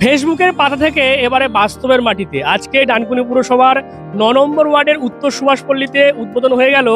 ফেসবুকের পাতা থেকে এবারে বাস্তবের মাটিতে। আজকে ডানকুনি পুরসভার ন নম্বর ওয়ার্ডের উত্তর সুভাষপল্লীতে উদ্বোধন হয়ে গেল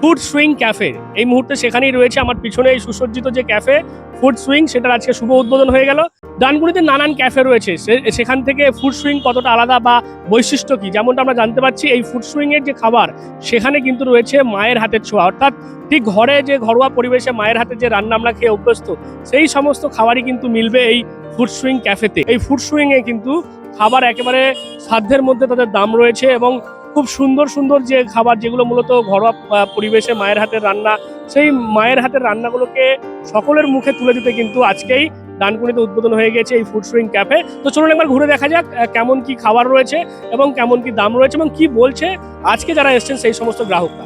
ফুড সুইং ক্যাফে এই মুহূর্তে সেখানেই রয়েছে আমার পিছনে এই সুসজ্জিত যে ক্যাফে ফুড সুইং সেটার আজকে শুভ উদ্বোধন হয়ে গেল। ডানকুনিতে নানান ক্যাফে রয়েছে। সেখান থেকে ফুড সুইং কতটা আলাদা বা বৈশিষ্ট্য কি, যেমনটা আমরা জানতে পারছি, এই ফুড সুইং এর যে খাবার, সেখানে কিন্তু রয়েছে মায়ের হাতের ছোঁয়া। অর্থাৎ ঠিক ঘরে যে ঘরোয়া পরিবেশে মায়ের হাতে যে রান্না আমরা খেয়ে অভ্যস্ত, সেই সমস্ত খাবারই কিন্তু মিলবে এই ফুড সুইং ক্যাফেতে এই ফুড সুইং এ কিন্তু খাবার একেবারে সাধ্যের মধ্যে তাদের দাম রয়েছে এবং খুব সুন্দর সুন্দর যে খাবার যেগুলো মূলত ঘরোয়া পরিবেশে মায়ের হাতের রান্না, সেই মায়ের হাতের রান্নাগুলোকে সকলের মুখে তুলে দিতে কিন্তু আজকেই ডানকুনিতে উদ্বোধন হয়ে গেছে এই ফুড সুইং ক্যাফে তো চলুন একবার ঘুরে দেখা যাক কেমন কি খাবার রয়েছে এবং কেমন কি দাম রয়েছে এবং কি বলছে আজকে যারা এসছেন সেই সমস্ত গ্রাহকরা।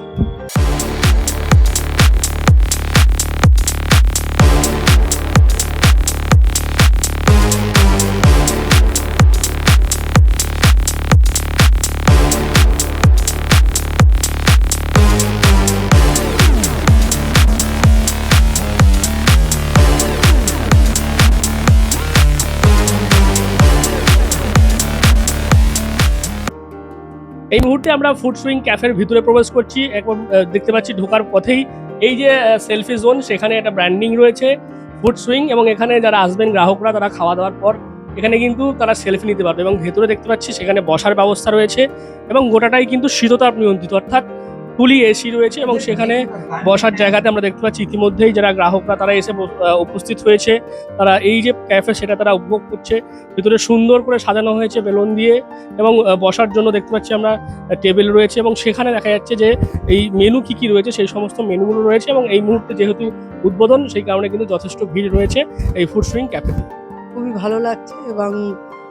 এই মুহূর্তে আমরা ফুড সুইং ক্যাফের ভিতরে প্রবেশ করছি। এখন দেখতে পাচ্ছি ঢোকার পথেই এই যে সেলফি জোন সেখানে একটা ব্র্যান্ডিং রয়েছে ফুড সুইং এবং এখানে যারা আসবেন গ্রাহকরা, তারা খাওয়া দাওয়ার পর এখানে কিন্তু তারা সেলফি নিতে পারবে। এবং ভেতরে দেখতে পাচ্ছি সেখানে বসার ব্যবস্থা রয়েছে, এবং গোটাটাই কিন্তু শীততাপ নিয়ন্ত্রিত, অর্থাৎ ফুলি এসি রয়েছে এবং সেখানে বসার জায়গাতে আমরা দেখতে পাচ্ছি ইতিমধ্যেই যারা গ্রাহকরা, তারা এসে উপস্থিত হয়েছে। তারা এই যে ক্যাফে সেটা তারা উপভোগ করছে। ভিতরে সুন্দর করে সাজানো হয়েছে বেলুন দিয়ে এবং বসার জন্য দেখতে পাচ্ছি আমরা টেবিল রয়েছে এবং সেখানে দেখা যাচ্ছে যে এই মেনু কি কি রয়েছে, সেই সমস্ত মেনুগুলো রয়েছে এবং এই মুহূর্তে যেহেতু উদ্বোধন, সেই কারণে কিন্তু যথেষ্ট ভিড় রয়েছে এই ফুড সুইং ক্যাফেতে খুবই ভালো লাগছে এবং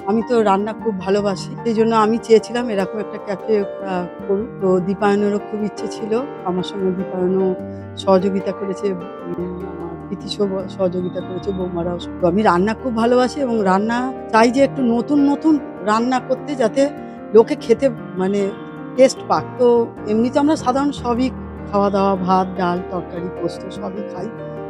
আমি তো রান্না খুব ভালোবাসি। সেই জন্য আমি চেয়েছিলাম এরকম একটা ক্যাফে করুক। তো দীপায়নেরও খুব ইচ্ছে ছিল। আমার সঙ্গে দীপায়নও সহযোগিতা করেছে সহযোগিতা করেছে, বৌমারাও আমি রান্না খুব ভালোবাসি এবং রান্না চাই যে একটু নতুন নতুন রান্না করতে যাতে লোকে খেতে মানে টেস্ট পাক। তো এমনিতে আমরা সাধারণ সবই খাওয়া দাওয়া ভাত, ডাল, তরকারি, পোস্ত সবই খাই,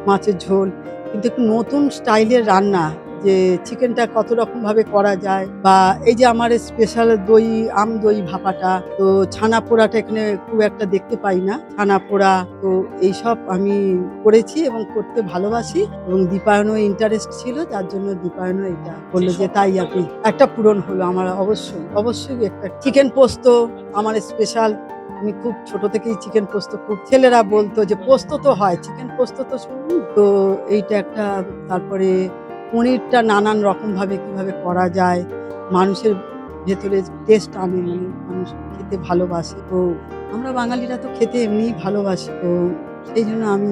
মাছের ঝোল। কিন্তু একটু নতুন স্টাইলের রান্না যে চিকেনটা কত রকম ভাবে করা যায় বা এই যে আমার স্পেশাল দই আম দই ভাপাটা তো ছানা পোড়াটা এখানে খুব একটা দেখতে পাই না। ছানা পোড়া তো এইসব আমি করেছি এবং করতে ভালোবাসি এবং দীপায়নও ইন্টারেস্ট ছিল যার জন্য দীপায়নও এটা বলল যে তাই আপনি একটা পূরণ হলো আমার অবশ্যই অবশ্যই একটা চিকেন পোস্ত আমার স্পেশাল আমি খুব ছোট থেকেই চিকেন পোস্ত খুব ছেলেরা বলতো যে পোস্ত তো হয় চিকেন পোস্ত তো শুনি তো এইটা একটা তারপরে পনিরটা নানান রকম ভাবে কীভাবে করা যায়, মানুষের ভেতরে টেস্ট আনে মানে মানুষ খেতে ভালোবাসে। তো আমরা বাঙালিরা তো খেতে এমনিই ভালোবাসি, তো সেই জন্য আমি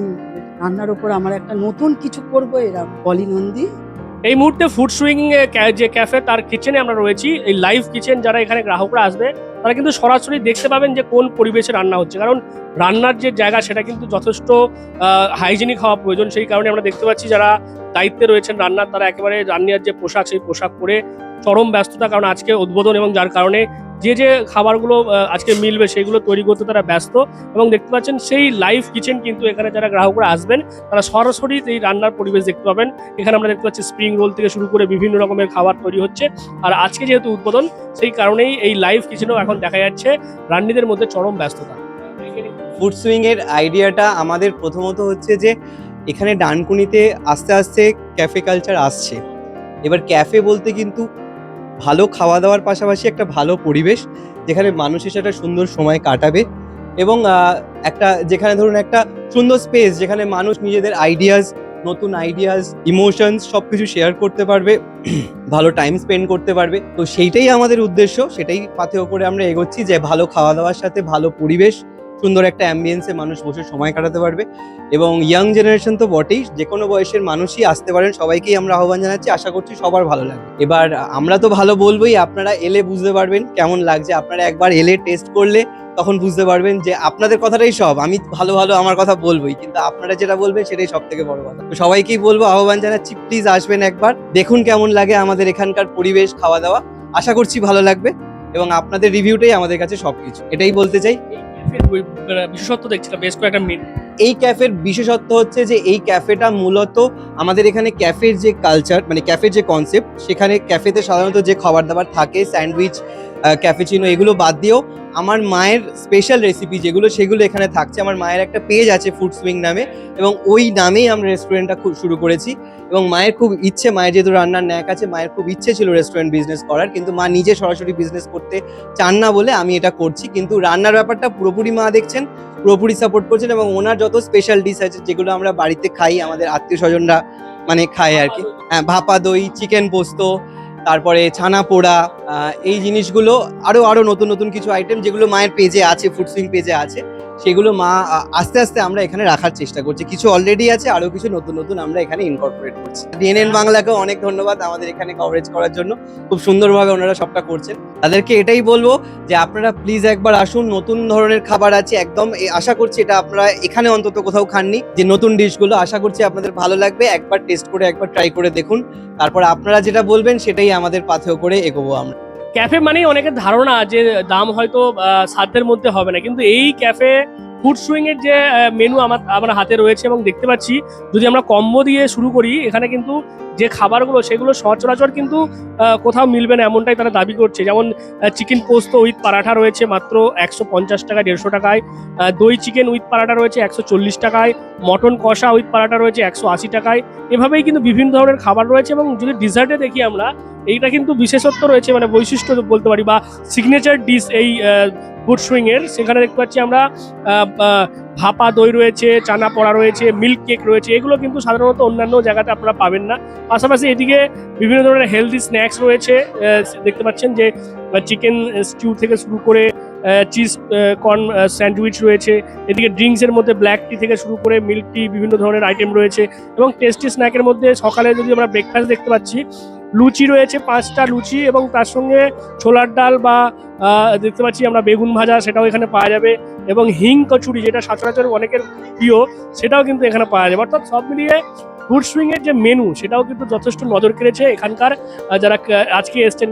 রান্নার ওপর আমার একটা নতুন কিছু করব এরা বলি নন্দী। এই মুহূর্তে ফুড সুইং যে ক্যাফে তার কিচেনে আমরা রয়েছি। এই লাইভ কিচেন যারা এখানে গ্রাহকরা আসবে, তারা কিন্তু সরাসরি দেখতে পাবেন যে কোন পরিবেশে রান্না হচ্ছে। কারণ রান্নার যে জায়গা, সেটা কিন্তু যথেষ্ট হাইজেনিক হওয়া প্রয়োজন। সেই কারণে আমরা দেখতে পাচ্ছি যারা দায়িত্বে রয়েছেন রান্নার তারা একেবারে রান্নার যে পোশাক, সেই পোশাক পরে চরম ব্যস্ততা কারণ আজকে উদ্বোধন এবং যার কারণে যে যে খাবারগুলো আজকে মিলবে সেগুলো তৈরি করতে তারা ব্যস্ত এবং দেখতে পাচ্ছেন সেই লাইভ কিচেন কিন্তু এখানে যারা গ্রাহকরা আসবেন, তারা সরাসরি এই রান্নার পরিবেশ দেখতে পাবেন। এখানে আমরা দেখতে পাচ্ছি স্প্রিং রোল থেকে শুরু করে বিভিন্ন রকমের খাবার তৈরি হচ্ছে। আর আজকে যেহেতু উদ্বোধন, সেই কারণেই এই লাইভ কিচেনও এখন দেখা যাচ্ছে রান্নিদের মধ্যে চরম ব্যস্ততা। ফুড সুইং এর আইডিয়াটা আমাদের প্রথমত হচ্ছে যে এখানে ডানকুনিতে আস্তে আস্তে ক্যাফে কালচার আসছে। এবার ক্যাফে বলতে কিন্তু ভালো খাওয়া দাওয়ার পাশাপাশি একটা ভালো পরিবেশ, যেখানে মানুষ এসে সুন্দর সময় কাটাবে এবং একটা, যেখানে ধরুন একটা সুন্দর স্পেস যেখানে মানুষ নিজেদের আইডিয়াস নতুন আইডিয়াস ইমোশনস সব কিছু শেয়ার করতে পারবে, ভালো টাইম স্পেন্ড করতে পারবে। তো সেইটাই আমাদের উদ্দেশ্য, সেটাই পাথেও করে আমরা এগোচ্ছি যে ভালো খাওয়া দাওয়ার সাথে ভালো পরিবেশ সুন্দর একটা অ্যাম্বিয়েন্সে মানুষ বসে সময় কাটাতে পারবে। এবং ইয়াং জেনারেশন তো বটেই, যে কোনো বয়সের মানুষই আসতে পারেন, সবাইকেই আমরা আহ্বান জানাচ্ছি, আশা করছি সবার ভালো লাগবে। এবার আমরা তো ভালো বলবোই, আপনারা এলে বুঝতে পারবেন কেমন লাগছে। আপনারা একবার এলে টেস্ট করলে তখন বুঝতে পারবেন যে আপনাদের কথাটাই সব। আমি ভালো ভালো আমার কথা বলবোই, কিন্তু আপনারা যেটা বলবেন সেটাই সব থেকে বড় কথা। তো সবাইকেই বলব, আহ্বান জানাচ্ছি প্লিজ আসবেন একবার। দেখুন কেমন লাগে আমাদের এখানকার পরিবেশ, খাওয়া দাওয়া। আশা করছি ভালো লাগবে এবং আপনাদের রিভিউটাই আমাদের কাছে সবকিছু। এটাই বলতে চাই। ক্যাফের বিশেষত্ব দেখছিলাম, বেশ কয়েকটা মেনু এই ক্যাফের বিশেষত্ব হচ্ছে যে এই ক্যাফেটা মূলত আমাদের এখানে ক্যাফের যে কালচার মানে ক্যাফের যে কনসেপ্ট সেখানে ক্যাফেতে সাধারণত যে খাবার দাবার থাকে, স্যান্ডউইচ ক্যাফেচিনো এগুলো বাদ দিয়েও আমার মায়ের স্পেশাল রেসিপি যেগুলো, সেগুলো এখানে থাকছে। আমার মায়ের একটা পেজ আছে ফুড সুইং নামে এবং ওই নামেই আমরা রেস্টুরেন্টটা শুরু করেছি। এবং মায়ের খুব ইচ্ছে মায়ের যেহেতু রান্নার ন্যাক আছে মায়ের খুব ইচ্ছে ছিল রেস্টুরেন্ট বিজনেস করার কিন্তু মা নিজে সরাসরি বিজনেস করতে চান না বলে আমি এটা করছি। কিন্তু রান্নার ব্যাপারটা পুরোপুরি মা দেখছেন পুরোপুরি সাপোর্ট করছেন এবং ওনার যত স্পেশাল ডিশ আছে যেগুলো আমরা বাড়িতে খাই আমাদের আত্মীয় স্বজনরা মানে খায় আর কি। হ্যাঁ ভাপা দই চিকেন পোস্ত তারপরে ছানা পোড়া এই জিনিসগুলো আরও আরও নতুন নতুন কিছু আইটেম যেগুলো মায়ের পেজে আছে ফুড সুইং পেজে আছে। সেগুলো মা আস্তে আস্তে আমরা এখানে রাখার চেষ্টা করছি। কিছু অলরেডি আছে, আরও কিছু নতুন নতুন আমরা এখানে ইনকর্পোরেট করছি। ডিএনএন বাংলাকেও অনেক ধন্যবাদ আমাদের এখানে কভারেজ করার জন্য। খুব সুন্দরভাবে ওনারা সবটা করছেন। তাদেরকে এটাই বলব যে আপনারা প্লিজ একবার আসুন, নতুন ধরনের খাবার আছে একদম। আশা করছি এটা আপনারা এখানে অন্তত কোথাও খাননি। যে নতুন ডিশগুলো, আশা করছি আপনাদের ভালো লাগবে। একবার টেস্ট করে, একবার ট্রাই করে দেখুন। তারপর আপনারা যেটা বলবেন সেটাই আমাদের পাথেও করে এগোবো আমরা। ক্যাফে মানেই অনেকের ধারণা যে দাম হয়তো সাধ্যের মধ্যে হবে না। কিন্তু এই ক্যাফে ফুড সুইং এর যে মেনু আমার আমার হাতে রয়েছে এবং দেখতে পাচ্ছি, যদি আমরা কম্বো দিয়ে শুরু করি, এখানে কিন্তু যে খাবারগুলো, সেগুলো সচরাচর কিন্তু কোথাও মিলবে না, এমনটাই তারা দাবি করছে। যেমন চিকেন পোস্ত উইথ পারাঠা রয়েছে মাত্র একশো পঞ্চাশ টাকা, দেড়শো টাকায়। দই চিকেন উইথ পারাঠা রয়েছে একশো চল্লিশ টাকায়। মটন কষা উইথ পারাঠা রয়েছে একশো আশি টাকায়। এভাবেই কিন্তু বিভিন্ন ধরনের খাবার রয়েছে এবং যদি ডিজার্টে দেখি আমরা, এইটা কিন্তু বিশেষত্ব রয়েছে মানে বৈশিষ্ট্য বলতে পারি বা সিগনেচার ডিশ এই ফুড সুইং এর সেখানে দেখতে পাচ্ছি আমরা ভাপা দই রয়েছে, চানা পড়া রয়েছে, মিল্ক কেক রয়েছে। এগুলো কিন্তু সাধারণত অন্যান্য জায়গাতে আপনারা পাবেন না। পাশাপাশি এদিকে বিভিন্ন ধরনের হেলদি স্ন্যাক্স রয়েছে। দেখতে পাচ্ছেন যে চিকেন স্টিউ থেকে শুরু করে চিজ কর্ন স্যান্ডউইচ রয়েছে। এদিকে ড্রিঙ্কসের মধ্যে ব্ল্যাক টি থেকে শুরু করে মিল্ক টি বিভিন্ন ধরনের আইটেম রয়েছে। এবং টেস্টি স্ন্যাকের মধ্যে সকালে যদি আমরা ব্রেকফাস্ট দেখতে পাচ্ছি লুচি রয়েছে, পাঁচটা লুচি এবং তার সঙ্গে ছোলার ডাল বা দেখতে পাচ্ছি আমরা বেগুন ভাজা সেটাও এখানে পাওয়া যাবে এবং হিং কচুরি যেটা সচরাচর অনেকের প্রিয় সেটাও কিন্তু এখানে পাওয়া যাবে। অর্থাৎ সব মিলিয়ে ফুড সুইং এর যে মেনু সেটাও কিন্তু যথেষ্ট নজর কেড়েছে এখানকার যারা আজকে এসছেন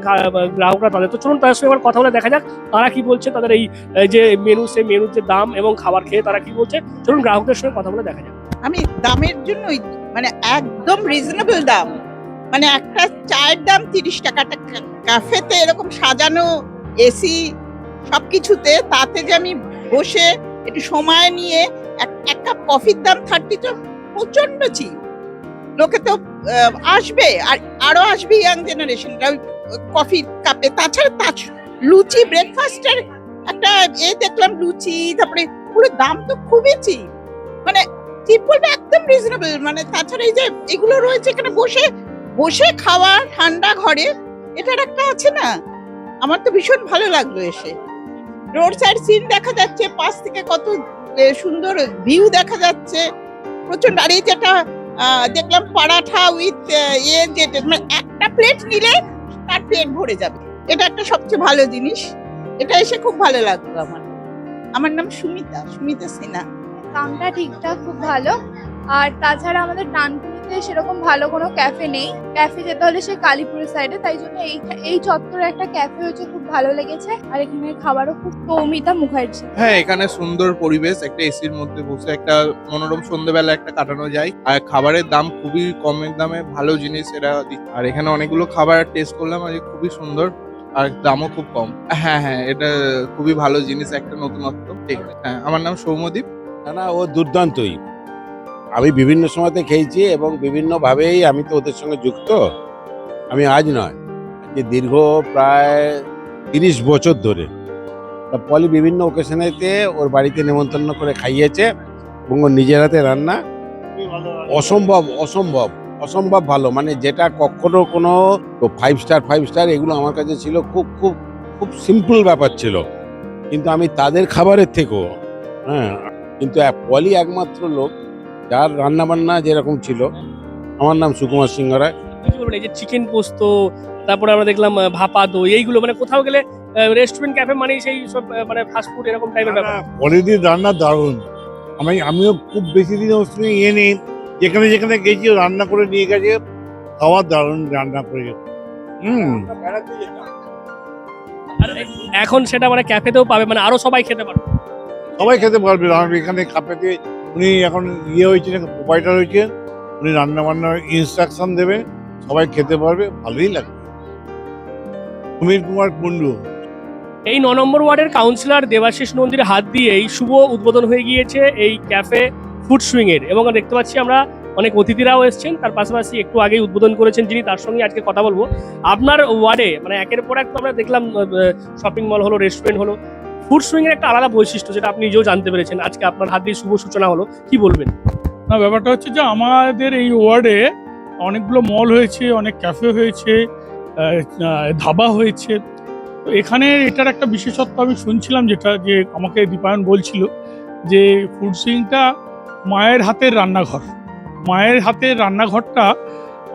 গ্রাহকরা তাদের। তো চলুন তাদের সঙ্গে এবার কথা বলে দেখা যাক তারা কি বলছে, তাদের এই এই যে মেনু সেই মেনুর যে দাম এবং খাবার খেয়ে তারা কি বলছে। চলুন গ্রাহকদের সঙ্গে কথা বলে দেখা যাক। আমি দামের জন্যই মানে একদম রিজনেবল দাম। মানে একটা চায়ের দাম তিরিশ টাকা, একটা কা- ক্যাফেতে এরকম সাজানো এসি সব কিছুতে তাতে যে আমি বসে একটু সময় নিয়ে এক- কাপ কফির দাম থার্টি তো প্রচণ্ড চিপ লোকে তো আসবে আর আরও আসবে ইয়াং জেনারেশনরা কফির কাপে তাছাড়া তাছ, লুচি ব্রেকফাস্টের একটা এ দেখলাম লুচি, তারপরে পুরো দাম তো খুবই চিপ মানে চিপ বলবে একদম রিজনেবল মানে তাছাড়া এই যে এগুলো রয়েছে এখানে বসে বসে খাওয়া ঠান্ডা ঘরে, এটার একটা আছে না? আমার তো ভীষণ ভালো লাগল এসে। রোড সাইড সিন দেখা যাচ্ছে, পাশ থেকে কত সুন্দর ভিউ দেখা যাচ্ছে। প্রচণ্ড আর এই যেটা দেখলাম পরাঠা উইথ ইয়ে যেটা মানে একটা প্লেট নিলে তার পেট ভরে যাবে। এটা একটা সবচেয়ে ভালো জিনিস। এটা এসে খুব ভালো লাগল আমার। আমার নাম সুমিতা সুমিতা সিনহা। দামটা ঠিকঠাক, খুব ভালো। আর তাছাড়া আমাদের ডানকুনিতে সেরকম ভালো কোনো ক্যাফে নেই। ক্যাফে যেতে হলে সে কালীপুরের সাইডে তাই জন্য এই এই চত্বরে একটা ক্যাফে হচ্ছে খুব ভালো লেগেছে। আর এখানে খাবারও খুব সৌমিতা মুখার্জি। হ্যাঁ এখানে সুন্দর পরিবেশ একটা এসির মধ্যে বসে একটা মনোরম সন্ধ্যেবেলা একটা কাটানো যায়। আর খাবারের দাম খুবই কমের দামে ভালো জিনিস এরা আর এখানে অনেকগুলো খাবার টেস্ট করলাম আজ খুবই সুন্দর। আর দামও খুব কম। হ্যাঁ হ্যাঁ এটা খুবই ভালো জিনিস একটা নতুনত্ব। ঠিক হ্যাঁ আমার নাম সৌমদীপ না না ও দুর্দান্তই। আমি বিভিন্ন সময়তে খেয়েছি এবং বিভিন্নভাবেই আমি তো ওদের সঙ্গে যুক্ত। আমি আজ নয় যে দীর্ঘ প্রায় তিরিশ বছর ধরে। তা পলি বিভিন্ন ওকেশনেতে ওর বাড়িতে নেমন্তন্ন করে খাইয়েছে এবং ওর নিজের হাতে রান্না অসম্ভব অসম্ভব অসম্ভব ভালো। মানে যেটা কখনো কোনো ফাইভ স্টার ফাইভ স্টার এগুলো আমার কাছে ছিল খুব খুব খুব সিম্পল ব্যাপার ছিল। কিন্তু আমি তাদের খাবারের থেকেও হ্যাঁ কিন্তু পলি একমাত্র লোক যার রান্না বান্না যেরকম ছিল। আমার নাম সুকুমার সিংহ রায়। এই যে চিকেন পোস্ত তারপরে আমরা দেখলাম ভাপা দই এইগুলো মানে কোথাও গেলে রেস্টুরেন্ট ক্যাফে মানে সেই সব মানে ফাস্ট ফুড এরকম টাইপের ব্যাপার। পলিদির রান্না দারুণ। আমি আমিও খুব বেশি দিন ওর সঙ্গে ইয়ে নেই। যেখানে যেখানে গেছি ও রান্না করে নিয়ে গেছে। খাওয়ার দারুণ রান্না করে হুম। আর এখন সেটা মানে ক্যাফেতেও পাবে মানে আরও সবাই খেতে পারবে। সবাই খেতে পারবে। এখানে কাপেতে উনি এখন ইয়ে হয়েছে প্রোপাইটার হয়েছে, উনি রান্না বান্নার ইনস্ট্রাকশন দেবে, সবাই খেতে পারবে, ভালোই লাগবে। সমীর কুমার কুণ্ডু। এই ন নম্বর ওয়ার্ডের কাউন্সিলর দেবাশিস নন্দীর হাত দিয়েই শুভ উদ্বোধন হয়ে গিয়েছে এই ক্যাফে ফুড সুইং এর। এবং দেখতে পাচ্ছি আমরা অনেক অতিথিরাও এসেছেন, তার পাশাপাশি একটু আগেই উদ্বোধন করেছেন যিনি, তার সঙ্গে আজকে কথা বলব। আপনার ওয়ার্ডে মানে একের পর এক তো আমরা দেখলাম শপিং মল হলো রেস্টুরেন্ট হলো ফুড সুইং এর একটা আলাদা বৈশিষ্ট্য যেটা আপনি নিজেও জানতে পেরেছেন। আজকে আপনার হাত শুভ সূচনা হলো, কি বলবেন? না, ব্যাপারটা হচ্ছে যে আমাদের এই ওয়ার্ডে অনেকগুলো মল হয়েছে, অনেক ক্যাফে হয়েছে ধাবা হয়েছে। তো এখানে এটার একটা বিশেষত্ব আমি শুনছিলাম যেটা যে আমাকে দীপায়ন বলছিল যে ফুড সুইংটা মায়ের হাতের রান্নাঘর। মায়ের হাতের রান্নাঘরটা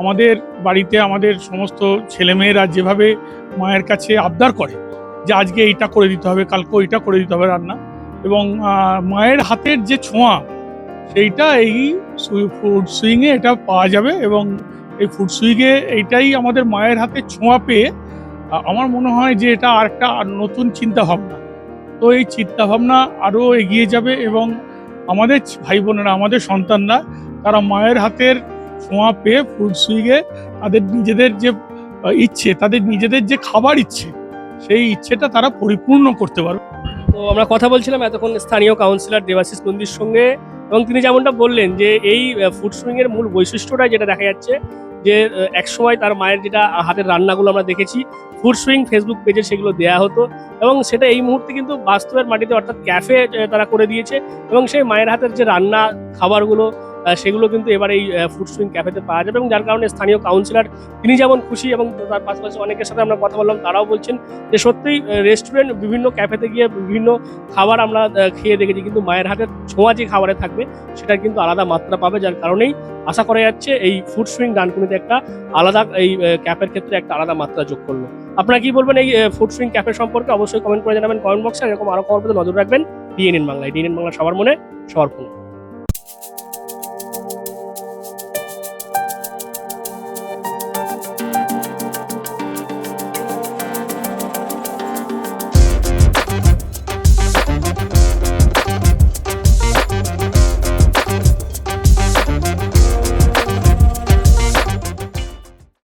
আমাদের বাড়িতে আমাদের সমস্ত ছেলেমেয়েরা যেভাবে মায়ের কাছে আবদার করে যে আজকে এইটা করে দিতে হবে কালকে ওইটা করে দিতে হবে রান্না। এবং মায়ের হাতের যে ছোঁয়া, সেইটা এই ফুড সুইংয়ে এটা পাওয়া যাবে এবং এই ফুড সুইংয়ে এইটাই আমাদের মায়ের হাতে ছোঁয়া পেয়ে আমার মনে হয় যে এটা আর একটা নতুন চিন্তা ভাবনা তো এই চিন্তা ভাবনা আরও এগিয়ে যাবে এবং আমাদের ভাই বোনেরা আমাদের সন্তানরা, তারা মায়ের হাতের ছোঁয়া পেয়ে ফুড সুইগে তাদের নিজেদের যে ইচ্ছে, তাদের নিজেদের যে খাবার ইচ্ছে সেই ইচ্ছেটা তারা পরিপূর্ণ করতে পারবে। তো আমরা কথা বলছিলাম এতক্ষণ স্থানীয় কাউন্সিলর দেবাশিস নন্দীর সঙ্গে এবং তিনি যেমনটা বললেন যে এই ফুড সুইং এর মূল বৈশিষ্ট্যটা যেটা দেখা যাচ্ছে যে একসময় তার মায়ের যেটা হাতের রান্নাগুলো আমরা দেখেছি ফুড সুইং ফেসবুক পেজে সেগুলো দেয়া হতো এবং সেটা এই মুহূর্তে কিন্তু বাস্তবের মাটিতে অর্থাৎ ক্যাফে তারা করে দিয়েছে এবং সেই মায়ের হাতের যে রান্না, খাবারগুলো সেগুলো কিন্তু এবার এই ফুড সুইং ক্যাফেতে পাওয়া যাবে এবং যার কারণে স্থানীয় কাউন্সিলর তিনি যেমন খুশি এবং তার পাশাপাশি অনেকের সাথে আমরা কথা বললাম, তারাও বলছেন যে সত্যিই রেস্টুরেন্ট বিভিন্ন ক্যাফেতে গিয়ে বিভিন্ন খাবার আমরা খেয়ে দেখেছি কিন্তু মায়ের হাতের ছোঁয়া যে খাবারে থাকবে সেটার কিন্তু আলাদা মাত্রা পাবে যার কারণেই আশা করা যাচ্ছে এই ফুড সুইং ডানকুনিতে একটা আলাদা, এই ক্যাফের ক্ষেত্রে একটা আলাদা মাত্রা যোগ করল। আপনারা কি বলবেন এই ফুড সুইং ক্যাফে সম্পর্কে? অবশ্যই কমেন্ট করে জানাবেন কমেন্ট বক্সে এরকম আরও খবর নজর রাখবেন। ডিএনএন বাংলায়। ডিএনএন বাংলা সবার মনে, সবার